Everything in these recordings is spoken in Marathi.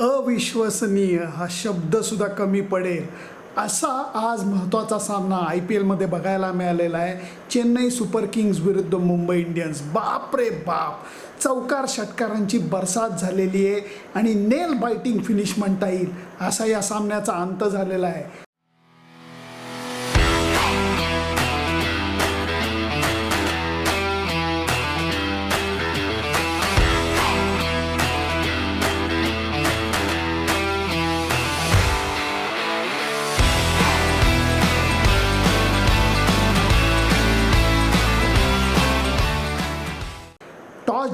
अविश्वसनीय हा शब्दसुद्धा कमी पडेल. असा आज महत्त्वाचा सामना आय पी एलमध्ये बघायला मिळालेला आहे. चेन्नई सुपर किंग्ज विरुद्ध मुंबई इंडियन्स. बाप रे बाप! चौकार षटकारांची बरसात झालेली आहे आणि नेल बायटिंग फिनिश म्हणता येईल असा या सामन्याचा अंत झालेला आहे.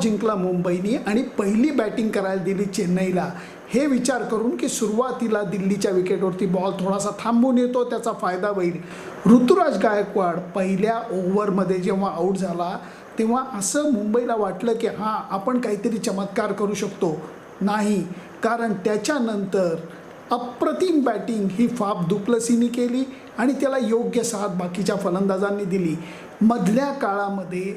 जिंकला मुंबईने आणि पहिली बॅटिंग करायला दिली चेन्नईला. हे विचार करून की सुरुवातीला दिल्लीच्या विकेटवरती बॉल थोडासा थांबून येतो त्याचा फायदा होईल. ऋतुराज गायकवाड पहिल्या ओव्हरमध्ये जेव्हा आऊट झाला तेव्हा असं मुंबईला वाटलं की हां आपण काहीतरी चमत्कार करू शकतो. नाही कारण त्याच्यानंतर अप्रतिम बॅटिंग ही फाप दुप्लसीनी केली आणि त्याला योग्य साथ बाकीच्या फलंदाजांनी दिली. मधल्या काळामध्ये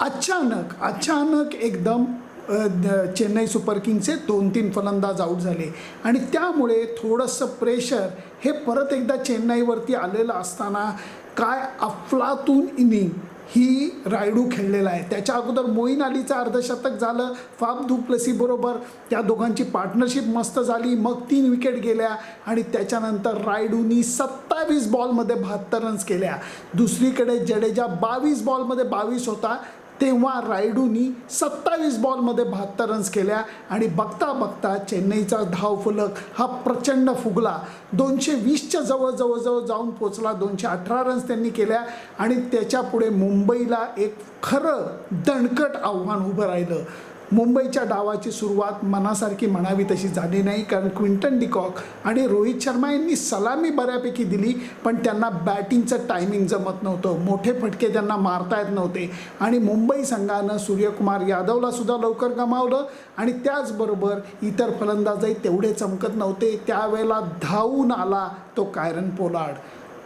अचानक अचानक एकदम द- चेन्नई सुपर किंगचे दोन तीन फलंदाज आऊट झाले. आणि त्यामुळे थोडंसं प्रेशर हे परत एकदा चेन्नईवरती आलेलं असताना काय अफलातून इनिंग ही रायडू खेळलेला आहे. त्याच्या अगोदर मोईन अलीचं अर्धशतक झालं फाफ दुप्लसी बरोबर त्या दोघांची पार्टनरशिप मस्त झाली मग तीन विकेट गेल्या आणि त्याच्यानंतर रायडूनी सत्तावीस बॉलमध्ये बहात्तर रन्स केल्या. दुसरीकडे जडेजा बावीस बॉलमध्ये बावीस होता. तेव्हा रायडूनी सत्तावीस बॉलमध्ये बहात्तर रन्स केल्या आणि बघता बघता चेन्नईचा धावफलक हा प्रचंड फुगला. दोनशे वीसच्या जवळ जवळजवळ जाऊन पोचला दोनशे अठरा रन्स त्यांनी केल्या आणि त्याच्यापुढे मुंबईला एक खरं दणकट आव्हान उभं राहिलं. मुंबईच्या डावाची सुरुवात मनासारखी म्हणावी तशी झाली नाही कारण क्विंटन डिकॉक आणि रोहित शर्मा यांनी सलामी बऱ्यापैकी दिली पण त्यांना बॅटिंगचं टायमिंग जमत नव्हतं. मोठे फटके त्यांना मारता येत नव्हते. आणि मुंबई संघानं सूर्यकुमार यादवला सुद्धा लवकर गमावलं आणि त्याचबरोबर इतर फलंदाजही तेवढे चमकत नव्हते. त्यावेळेला धावून आला तो कायरन पोलार्ड.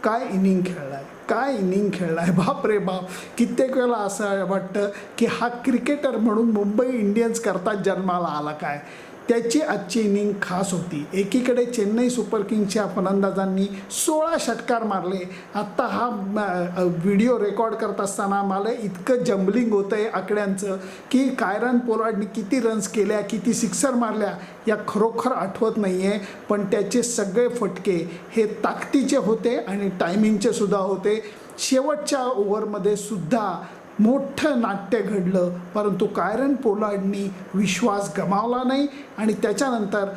काय इनिंग खेळलाय? काय इनिंग खेळलाय? बाप रे बाप. कित्येक वेळेला असं वाटतं की हा क्रिकेटर म्हणून मुंबई इंडियन्स करता जन्माला आला काय? त्याची आजची इनिंग खास होती. एकीकडे चेन्नई सुपर किंग्सच्या फलंदाजांनी सोळा षटकार मारले. आत्ता हा व्हिडिओ रेकॉर्ड करत असताना मला इतकं जम्बलिंग होतं आहे आकड्यांचं की कायरन पोलार्डनी किती रन्स केल्या किती सिक्सर मारल्या या खरोखर आठवत नाही आहे पण त्याचे सगळे फटके हे ताकदीचे होते आणि टायमिंगचे सुद्धा होते. शेवटच्या ओव्हरमध्ये सुद्धा मोठं नाट्य घडलं. परंतु कायरन पोलार्डनी विश्वास गमावला नाही आणि त्याच्यानंतर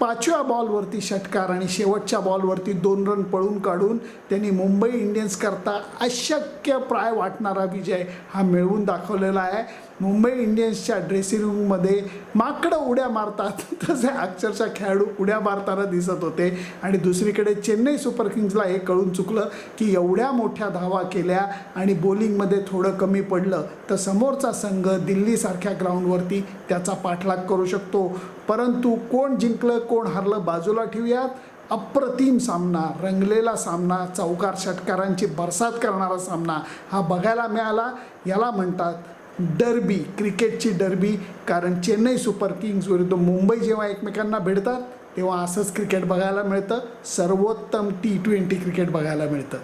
पाचव्या बॉलवरती षटकार आणि शेवटच्या बॉलवरती दोन रन पळून काढून त्यांनी मुंबई इंडियन्स करता अशक्य प्राय वाटणारा विजय हा मिळवून दाखवलेला आहे. मुंबई इंडियन्सच्या ड्रेसिंग रूममध्ये माकडं उड्या मारतात. तसे अक्षरशः खेळाडू उड्या मारताना दिसत होते. आणि दुसरीकडे चेन्नई सुपर किंग्सला हे कळून चुकलं की एवढ्या मोठ्या धावा केल्या आणि बॉलिंगमध्ये थोडं कमी पडलं. तर समोरचा संघ दिल्लीसारख्या ग्राउंडवरती त्याचा पाठलाग करू शकतो. परंतु कोण जिंकलं कोण हरलं बाजूला ठेवूयात. अप्रतिम सामना रंगलेला सामना चौकार षटकारांची बरसात करणारा सामना हा बघायला मिळाला. याला म्हणतात डर्बी क्रिकेटची डर्बी. कारण चेन्नई सुपर किंग्स विरुद्ध मुंबई जेव्हा एकमेकांना भिडतात तेव्हा असंच क्रिकेट बघायला मिळतं. सर्वोत्तम टी ट्वेंटी क्रिकेट बघायला मिळतं.